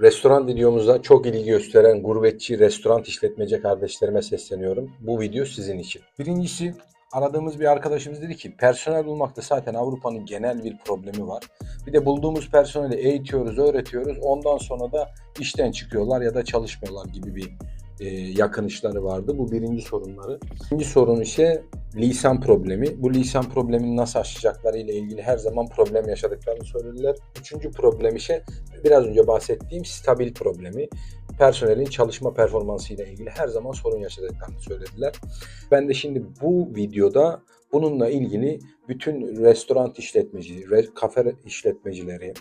Restoran videomuza çok ilgi gösteren gurbetçi restoran işletmeci kardeşlerime sesleniyorum. Bu video sizin için. Birincisi aradığımız bir arkadaşımız dedi ki personel bulmakta zaten Avrupa'nın genel bir problemi var. Bir de bulduğumuz personeli eğitiyoruz, öğretiyoruz. Ondan sonra da işten çıkıyorlar ya da çalışmıyorlar gibi bir e, yakın vardı. Bu birinci sorunları. İkinci sorun ise lisan problemi. Bu lisan problemini nasıl aşacakları ile ilgili her zaman problem yaşadıklarını söylediler. Üçüncü problem ise biraz önce bahsettiğim stabil problemi. Personelin çalışma performansı ile ilgili her zaman sorun yaşadıklarını söylediler. Ben de şimdi bu videoda bununla ilgili bütün restoran işletmeci, re- kafe işletmecileri,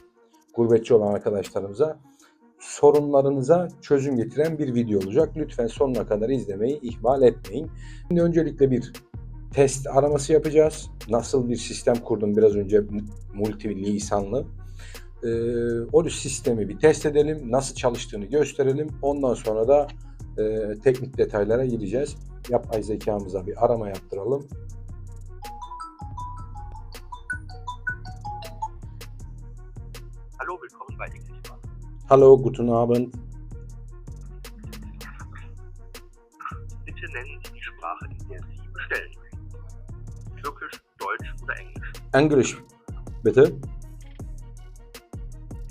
gurbetçi olan arkadaşlarımıza sorunlarınıza çözüm getiren bir video olacak. Lütfen sonuna kadar izlemeyi ihmal etmeyin. Şimdi öncelikle bir test araması yapacağız. Nasıl bir sistem kurdum biraz önce multi lisanlı. Ee, o sistemi bir test edelim. Nasıl çalıştığını gösterelim. Ondan sonra da e, teknik detaylara gireceğiz. Yapay zekamıza bir arama yaptıralım. Hallo, guten Abend. Bitte nennen Sie die Sprache, in der Sie bestellen möchten. Türkisch, Deutsch oder Englisch. English, bitte.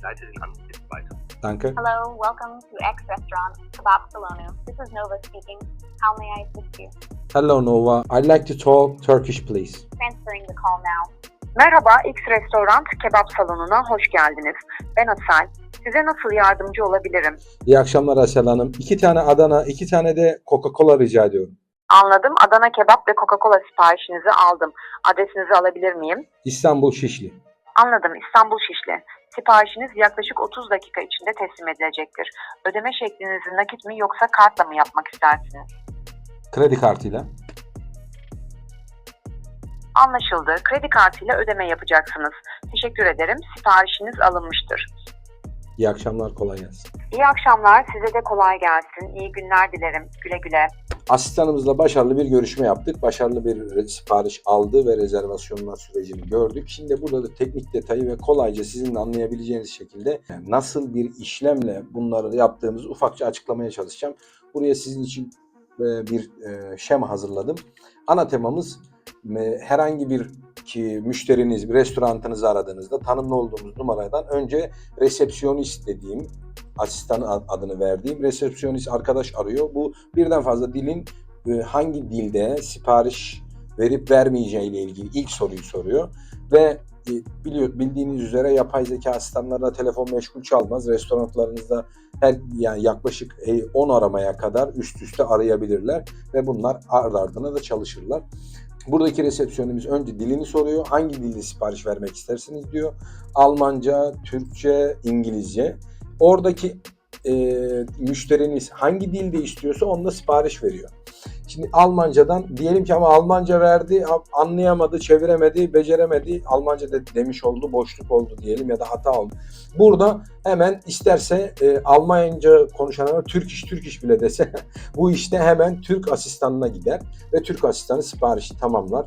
Leite den Anruf jetzt weiter. Danke. Hello, welcome to X Restaurant, Kebab Salonu. This is Nova speaking. How may I assist you? Hello Nova. I'd like to talk Turkish please. Transferring the call now. Merhaba X Restoran Kebap Salonu'na hoş geldiniz. Ben Asel. Size nasıl yardımcı olabilirim? İyi akşamlar Asel Hanım. İki tane Adana, iki tane de Coca-Cola rica ediyorum. Anladım. Adana kebap ve Coca-Cola siparişinizi aldım. Adresinizi alabilir miyim? İstanbul Şişli. Anladım. İstanbul Şişli. Siparişiniz yaklaşık 30 dakika içinde teslim edilecektir. Ödeme şeklinizi nakit mi yoksa kartla mı yapmak istersiniz? Kredi kartıyla. Anlaşıldı. Kredi kartıyla ödeme yapacaksınız. Teşekkür ederim. Siparişiniz alınmıştır. İyi akşamlar, kolay gelsin. İyi akşamlar. Size de kolay gelsin. İyi günler dilerim. Güle güle. Asistanımızla başarılı bir görüşme yaptık. Başarılı bir sipariş aldı ve rezervasyonlar sürecini gördük. Şimdi burada da teknik detayı ve kolayca sizin de anlayabileceğiniz şekilde nasıl bir işlemle bunları yaptığımızı ufakça açıklamaya çalışacağım. Buraya sizin için e, bir e, şema hazırladım. Ana temamız herhangi bir ki müşteriniz, bir restoranınızı aradığınızda tanımlı olduğumuz numaradan önce resepsiyonist dediğim asistan ad- adını verdiğim resepsiyonist arkadaş arıyor. Bu birden fazla dilin e, hangi dilde sipariş verip vermeyeceği ile ilgili ilk soruyu soruyor ve e, biliyor bildiğiniz üzere yapay zeka asistanlarına telefon meşgul çalmaz. Restoranlarınızda her yani yaklaşık e, 10 aramaya kadar üst üste arayabilirler ve bunlar ard ardına da çalışırlar. Buradaki resepsiyonumuz önce dilini soruyor. Hangi dilde sipariş vermek istersiniz diyor. Almanca, Türkçe, İngilizce. Oradaki e, müşteriniz hangi dilde istiyorsa onunla sipariş veriyor. Şimdi Almancadan diyelim ki ama Almanca verdi, anlayamadı, çeviremedi, beceremedi. Almanca de, demiş oldu, boşluk oldu diyelim ya da hata oldu. Burada hemen isterse e, Almanca konuşanlara Türk iş, Türk iş bile dese bu işte hemen Türk asistanına gider ve Türk asistanı siparişi tamamlar.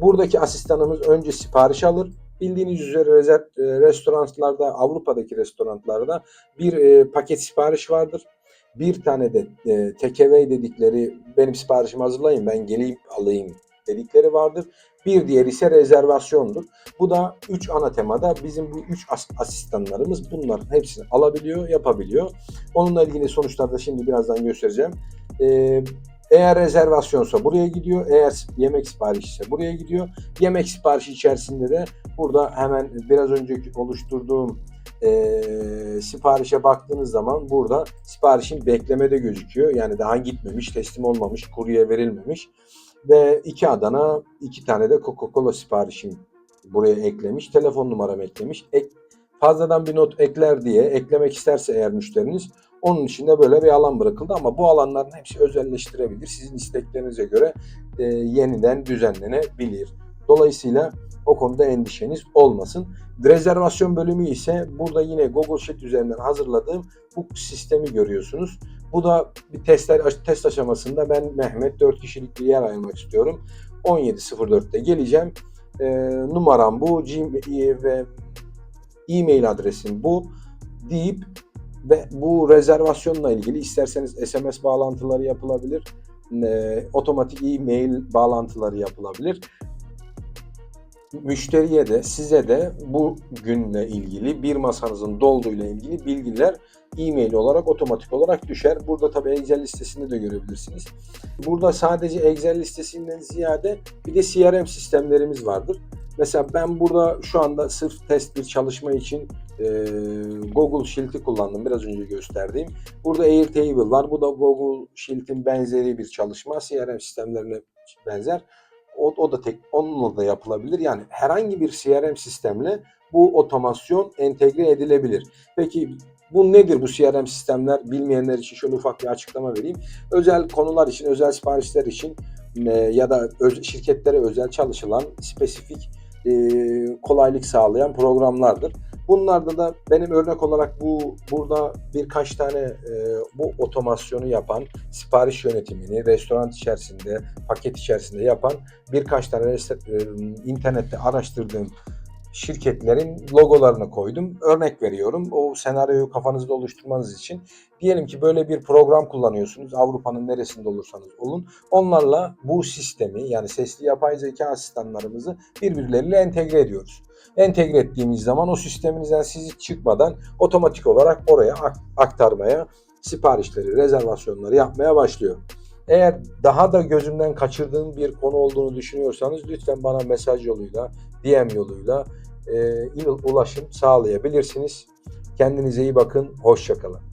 Buradaki asistanımız önce sipariş alır. Bildiğiniz üzere rezert, e, restoranlarda, Avrupa'daki restoranlarda bir e, paket sipariş vardır. Bir tane de e, take dedikleri benim siparişimi hazırlayın ben geleyim alayım dedikleri vardır. Bir diğeri ise rezervasyondur. Bu da 3 ana temada bizim bu 3 asistanlarımız bunların hepsini alabiliyor, yapabiliyor. Onunla ilgili sonuçları da şimdi birazdan göstereceğim. Ee, eğer rezervasyonsa buraya gidiyor, eğer yemek siparişi ise buraya gidiyor. Yemek siparişi içerisinde de burada hemen biraz önceki oluşturduğum e, siparişe baktığınız zaman burada siparişin beklemede gözüküyor. Yani daha gitmemiş, teslim olmamış, kurye verilmemiş. Ve iki Adana, iki tane de Coca-Cola siparişim buraya eklemiş. Telefon numaram eklemiş. Ek, fazladan bir not ekler diye eklemek isterse eğer müşteriniz onun için de böyle bir alan bırakıldı ama bu alanların hepsi özelleştirebilir. Sizin isteklerinize göre e, yeniden düzenlenebilir. Dolayısıyla o konuda endişeniz olmasın. Rezervasyon bölümü ise burada yine Google Sheet üzerinden hazırladığım bu sistemi görüyorsunuz. Bu da bir testler, test aşamasında ben Mehmet 4 kişilik bir yer ayırmak istiyorum. 17.04'te geleceğim. E, numaram bu Gmail ve e-mail adresim bu deyip Ve bu rezervasyonla ilgili isterseniz SMS bağlantıları yapılabilir, e, otomatik e-mail bağlantıları yapılabilir. Müşteriye de size de bu günle ilgili bir masanızın dolduğuyla ilgili bilgiler e-mail olarak otomatik olarak düşer. Burada tabii Excel listesinde de görebilirsiniz. Burada sadece Excel listesinden ziyade bir de CRM sistemlerimiz vardır. Mesela ben burada şu anda sırf test bir çalışma için Google Sheet'i kullandım biraz önce gösterdiğim. Burada Airtable var. Bu da Google Sheet'in benzeri bir çalışma. CRM sistemlerine benzer. O, o da tek onunla da yapılabilir. Yani herhangi bir CRM sistemle bu otomasyon entegre edilebilir. Peki bu nedir bu CRM sistemler? Bilmeyenler için şöyle ufak bir açıklama vereyim. Özel konular için, özel siparişler için e, ya da öz- şirketlere özel çalışılan spesifik e, kolaylık sağlayan programlardır. Bunlarda da benim örnek olarak bu burada birkaç tane e, bu otomasyonu yapan, sipariş yönetimini restoran içerisinde, paket içerisinde yapan birkaç tane e, internette araştırdığım şirketlerin logolarını koydum. Örnek veriyorum. O senaryoyu kafanızda oluşturmanız için diyelim ki böyle bir program kullanıyorsunuz. Avrupa'nın neresinde olursanız olun. Onlarla bu sistemi yani sesli yapay zeka asistanlarımızı birbirleriyle entegre ediyoruz. Entegre ettiğimiz zaman o sisteminizden sizi çıkmadan otomatik olarak oraya ak- aktarmaya, siparişleri, rezervasyonları yapmaya başlıyor. Eğer daha da gözümden kaçırdığım bir konu olduğunu düşünüyorsanız lütfen bana mesaj yoluyla, DM yoluyla e, ulaşım sağlayabilirsiniz. Kendinize iyi bakın, hoşçakalın.